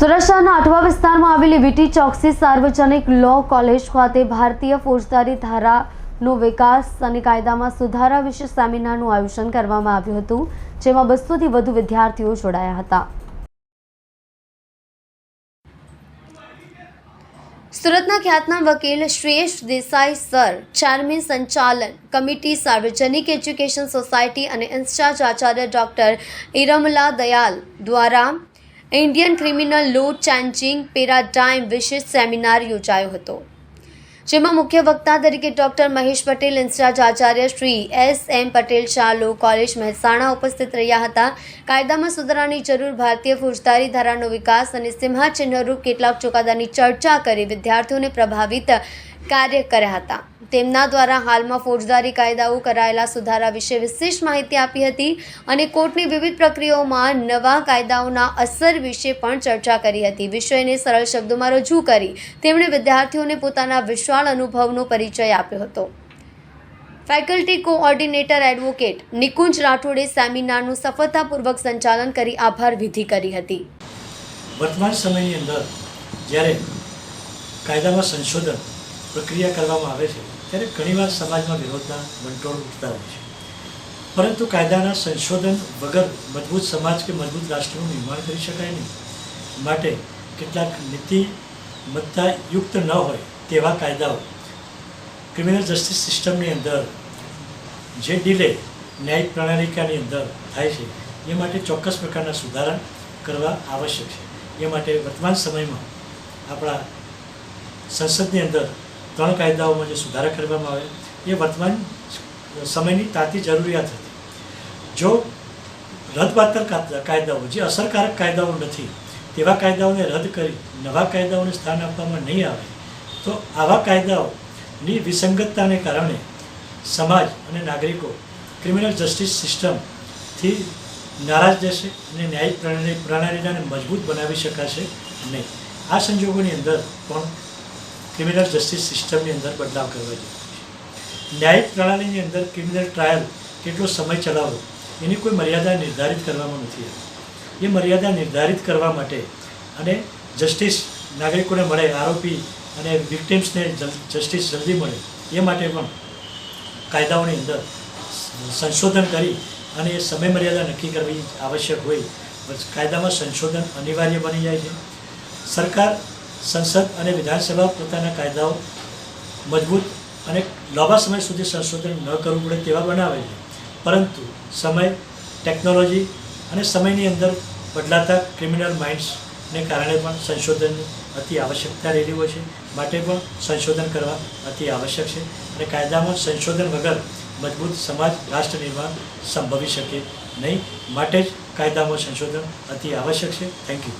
શહેરના અઠવા વિસ્તારમાં આવેલી વીટી ચોકસી સાર્વજનિક લો કોલેજ ખાતે ભારતીય ફોજદારી ધારાનો વિકાસ અને કાયદામાં સુધારા વિશે સેમિનારનું આયોજન કરવામાં આવ્યું હતું, જેમાં બસોથી વધુ વિદ્યાર્થીઓ જોડાયા હતા. સુરતના ખ્યાતના વકીલ શ્રેષ્ઠ દેસાઈ સર ચેરમેન સંચાલન કમિટી, સાર્વજનિક એજ્યુકેશન સોસાયટી અને ઇન્સ્ચાર્જ આચાર્ય ડોક્ટર ઇરમલા દયાલ દ્વારા Indian criminal law changing paradigm વિશેષ સેમિનાર યોજાયો હતો, જેમાં મુખ્ય વક્તા તરીકે doctor Mahesh Patel incharge Acharya Shri S M Patel, Shah law college Mehsana ઉપસ્થિત રહ્યા હતા. કાયદામાં સુધારાની જરૂર ભારતીય ફોજદારી ધારાનો વિકાસ અને સિંહાચિહ્નરૂપ કેટલાક ચુકાદાની ચર્ચા કરી વિદ્યાર્થીઓને પ્રભાવિત કાર્ય કર્યા હતા. તેમના દ્વારા હાલમાં ફોજદારી કાયદાઓ કરાયેલા સુધારા વિશે વિશેષ માહિતી આપી હતી અને કોર્ટની વિવિધ પ્રક્રિયાઓમાં નવા કાયદાઓના અસર વિશે પણ ચર્ચા કરી હતી. વિષયને સરળ શબ્દોમાં રજૂ કરી તેમણે વિદ્યાર્થીઓને પોતાના વિશાળ અનુભવનો પરિચય આપ્યો હતો. ફેકલ્ટી કોઓર્ડિનેટર એડવોકેટ નિકુંજ રાઠોડે સેમિનારનું સફળતાપૂર્વક સંચાલન કરી આભાર વિધિ કરી હતી. વર્તમાન સમયની અંદર જ્યારે કાયદામાં સંશોધન પ્રક્રિયા કરવામાં આવે છે, ત્યારે ઘણીવાર સમાજમાં વિરોધના વંટોળ ઉઠતા હોય છે. પરંતુ કાયદાના સંશોધન વગર મજબૂત સમાજ કે મજબૂત રાષ્ટ્રનું નિર્માણ કરી શકાય નહીં. માટે કેટલાક નીતિમત્તાયુક્ત ન હોય તેવા કાયદાઓ ક્રિમિનલ જસ્ટિસ સિસ્ટમની અંદર, જે ડીલે ન્યાયિક પ્રણાલિકાની અંદર થાય છે, એ માટે ચોક્કસ પ્રકારના સુધારા કરવા આવશ્યક છે. એ માટે વર્તમાન સમયમાં આપણા સંસદની અંદર ત્રણ કાયદાઓમાં જે સુધારા કરવામાં આવે, એ વર્તમાન સમયની તાતી જરૂરિયાત હતી. જો રદબાતર કાયદા- કાયદાઓ, જે અસરકારક કાયદાઓ નથી, તેવા કાયદાઓને રદ કરી નવા કાયદાઓને સ્થાન આપવામાં નહીં આવે, તો આવા કાયદાઓની વિસંગતતાને કારણે સમાજ અને નાગરિકો ક્રિમિનલ જસ્ટિસ સિસ્ટમથી નારાજ જશે અને ન્યાયિક પ્રણાલી પ્રણાલીને મજબૂત બનાવી શકાશે નહીં. આ સંજોગોની અંદર પણ ક્રિમિનલ જસ્ટિસ સિસ્ટમની અંદર બદલાવ કરવા જોઈએ ન્યાયિક પ્રણાલીની અંદર ક્રિમિનલ ટ્રાયલ કેટલો સમય ચલાવવો, એની કોઈ મર્યાદા નિર્ધારિત કરવામાં નથી એ મર્યાદા નિર્ધારિત કરવા માટે અને જસ્ટિસ નાગરિકોને મળે, આરોપી અને વિક્ટિમ્સને જસ્ટિસ જલ્દી મળે, એ માટે પણ કાયદાઓની અંદર સંશોધન કરી અને એ સમય મર્યાદા નક્કી કરવી આવશ્યક હોય. કાયદામાં સંશોધન અનિવાર્ય બની જાય છે. સરકાર સંસદ અને વિધાનસભા પોતાના કાયદાઓ મજબૂત અને લાંબા સમય સુધી સંશોધન ન કરવું પડે તેવા બનાવે છે. પરંતુ સમય, ટેકનોલોજી અને સમયની અંદર બદલાતા ક્રિમિનલ માઇન્ડ્સને કારણે પણ સંશોધનની અતિ આવશ્યકતા રહેલી હોય છે. માટે પણ સંશોધન કરવા અતિ આવશ્યક છે અને કાયદામાં સંશોધન વગર મજબૂત સમાજ રાષ્ટ્ર નિર્માણ સંભવી શકે નહીં. માટે જ કાયદામાં સંશોધન અતિ આવશ્યક છે. Thank you